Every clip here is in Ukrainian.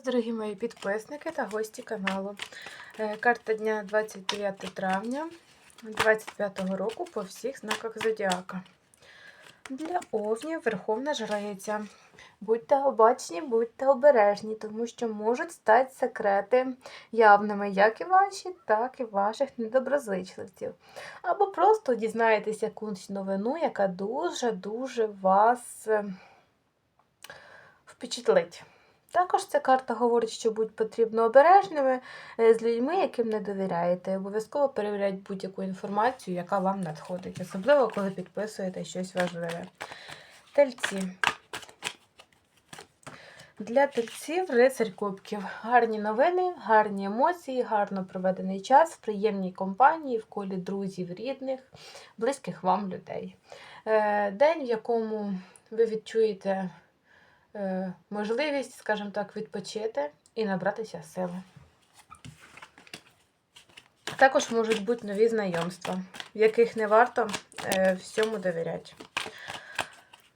вас, дорогі мої підписники та гості каналу. Е, Карта дня 29 травня 2025 року по всіх знаках Зодіака. Для овнів Верховна Жриця. Будьте обачні, будьте обережні, тому що можуть стати секрети явними, як і ваші, так і ваших недоброзичливців. Або просто дізнаєтесь якусь новину, яка дуже-дуже вас е, впечатлить. Також ця карта говорить, що будь потрібно обережними е, з людьми, яким не довіряєте. Обов'язково перевіряйте будь-яку інформацію, яка вам надходить, особливо коли підписуєте щось важливе. Тельці. Для тельців рицарь кубків. Гарні новини, гарні емоції, гарно проведений час в приємній компанії, в колі друзів, рідних, близьких вам людей. Е, День, в якому ви відчуєте можливість, скажімо так, відпочити і набратися сили. Також можуть бути нові знайомства, в яких не варто е, всьому довіряти.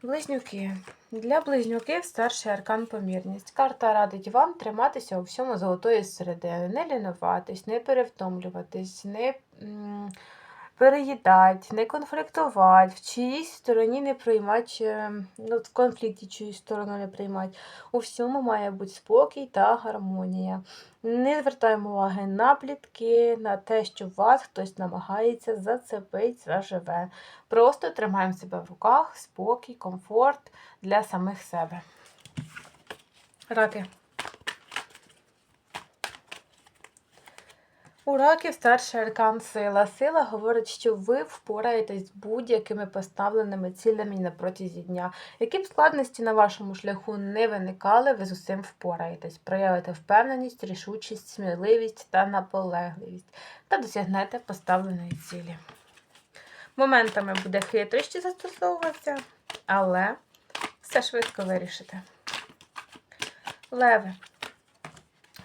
Близнюки. Для близнюків старший аркан помірність. Карта радить вам триматися у всьому золотої середини, не лінуватись, не перевтомлюватись, не переїдати, не конфліктувати, в чиїсь стороні не приймати, е, ну, в конфлікті чиюсь сторону не приймати. У всьому має бути спокій та гармонія. Не звертаємо уваги на плітки, на те, що вас хтось намагається зацепити заживе. Просто тримаємо себе в руках, спокій, комфорт для самих себе. Раки. У раків старший аркан сила. Сила говорить, що ви впораєтесь з будь-якими поставленими цілями на протязі дня. Які б складності на вашому шляху не виникали, ви з усім впораєтесь. Проявите впевненість, рішучість, сміливість та наполегливість та досягнете поставленої цілі. Моментами буде хитрощі застосовуватися, але все швидко вирішите. Леви.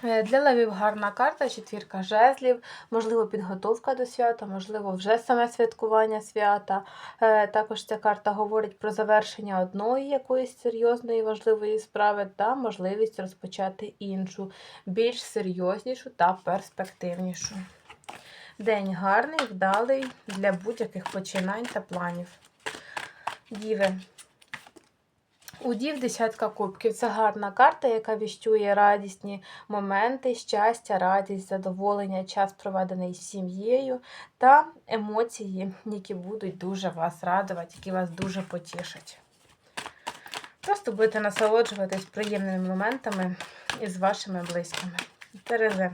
Е, Для левів гарна карта, четвірка жезлів, можливо, підготовка до свята, можливо, вже саме святкування свята. Е, Також ця карта говорить про завершення одної якоїсь серйозної важливої справи та можливість розпочати іншу, більш серйознішу та перспективнішу. День гарний, вдалий для будь-яких починань та планів. Діви. У Дів десятка кубків. Це гарна карта, яка віщує радісні моменти, щастя, радість, задоволення, час проведений з сім'єю та емоції, які будуть дуже вас радувати, які вас дуже потішать. Просто будете насолоджуватись приємними моментами із вашими близькими. Терези.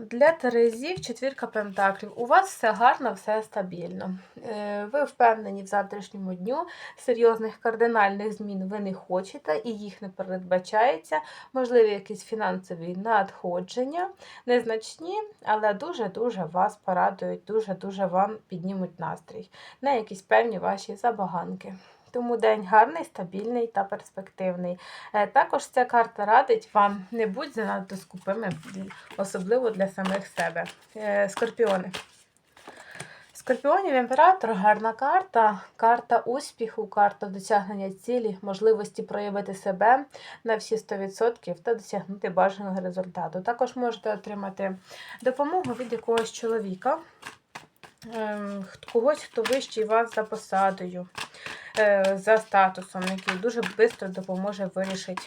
Для Терезів четвірка пентаклів. У вас все гарно, все стабільно. Е, Ви впевнені в завтрашньому дню, серйозних кардинальних змін ви не хочете і їх не передбачається. Можливі якісь фінансові надходження, незначні, але дуже-дуже вас порадують, дуже-дуже вам піднімуть настрій на якісь певні ваші забаганки. Тому день гарний, стабільний та перспективний. Е, Також ця карта радить вам не будь занадто скупими, особливо для самих себе. Е, Скорпіони. Скорпіонів імператор гарна карта, карта успіху, карта досягнення цілі, можливості проявити себе на всі 100% та досягнути бажаного результату. Також можете отримати допомогу від якогось чоловіка, когось, хто вищий вас за посадою е, за статусом, який дуже швидко допоможе вирішити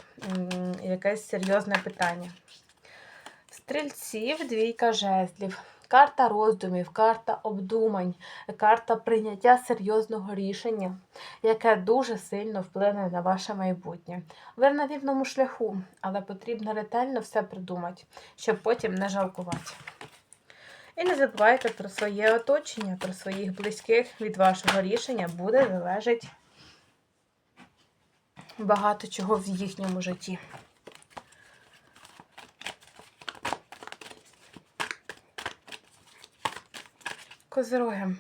якесь серйозне питання. Стрільців двійка жезлів. Карта роздумів, карта обдумань, карта прийняття серйозного рішення, яке дуже сильно вплине на ваше майбутнє. Ви на вірному шляху, але потрібно ретельно все придумати, щоб потім не жалкувати. І не забувайте про своє оточення, про своїх близьких. Від вашого рішення буде залежить багато чого в їхньому житті. Козироги.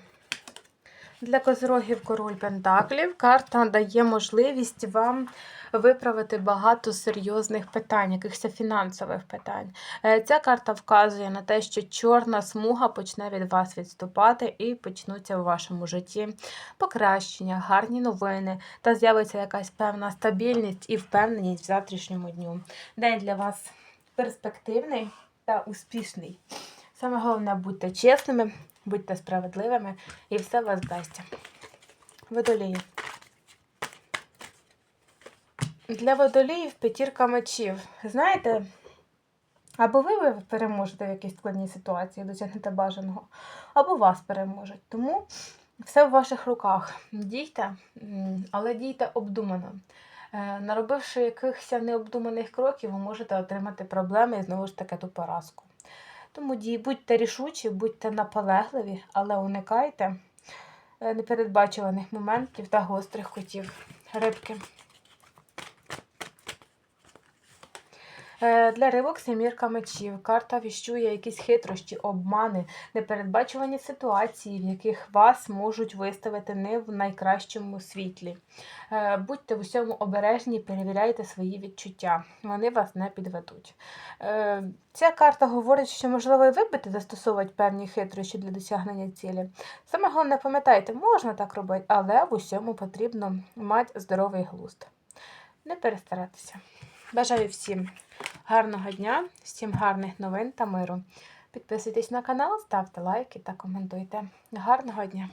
Для козирогів король Пентаклів карта дає можливість вам виправити багато серйозних питань, якихось фінансових питань. Е, Ця карта вказує на те, що чорна смуга почне від вас відступати і почнуться у вашому житті покращення, гарні новини та з'явиться якась певна стабільність і впевненість в завтрашньому дню. День для вас перспективний та успішний. Саме головне, будьте чесними, будьте справедливими і все вас вдасться. Водолії. Для водоліїв п'ятірка мечів. Знаєте, або ви переможете в якійсь складній ситуації, досягнете бажаного, або вас переможуть. Тому все в ваших руках. Дійте, але дійте обдумано. Е, Наробивши якихось необдуманих кроків, ви можете отримати проблеми і знову ж таки ту поразку. Тому дій, будьте рішучі, будьте наполегливі, але уникайте е, непередбачуваних моментів та гострих котів. Рибки. Для рибок семірка мечів. Карта віщує якісь хитрощі, обмани, непередбачувані ситуації, в яких вас можуть виставити не в найкращому світлі. Е, Будьте в усьому обережні, перевіряйте свої відчуття. Вони вас не підведуть. Е, Ця карта говорить, що можливо і ви будете застосовувати певні хитрощі для досягнення цілі. Саме головне, пам'ятайте, можна так робити, але в усьому потрібно мати здоровий глузд. Не перестаратися. Бажаю всім гарного дня, всім гарних новин та миру. Підписуйтесь на канал, ставте лайки та коментуйте. Гарного дня!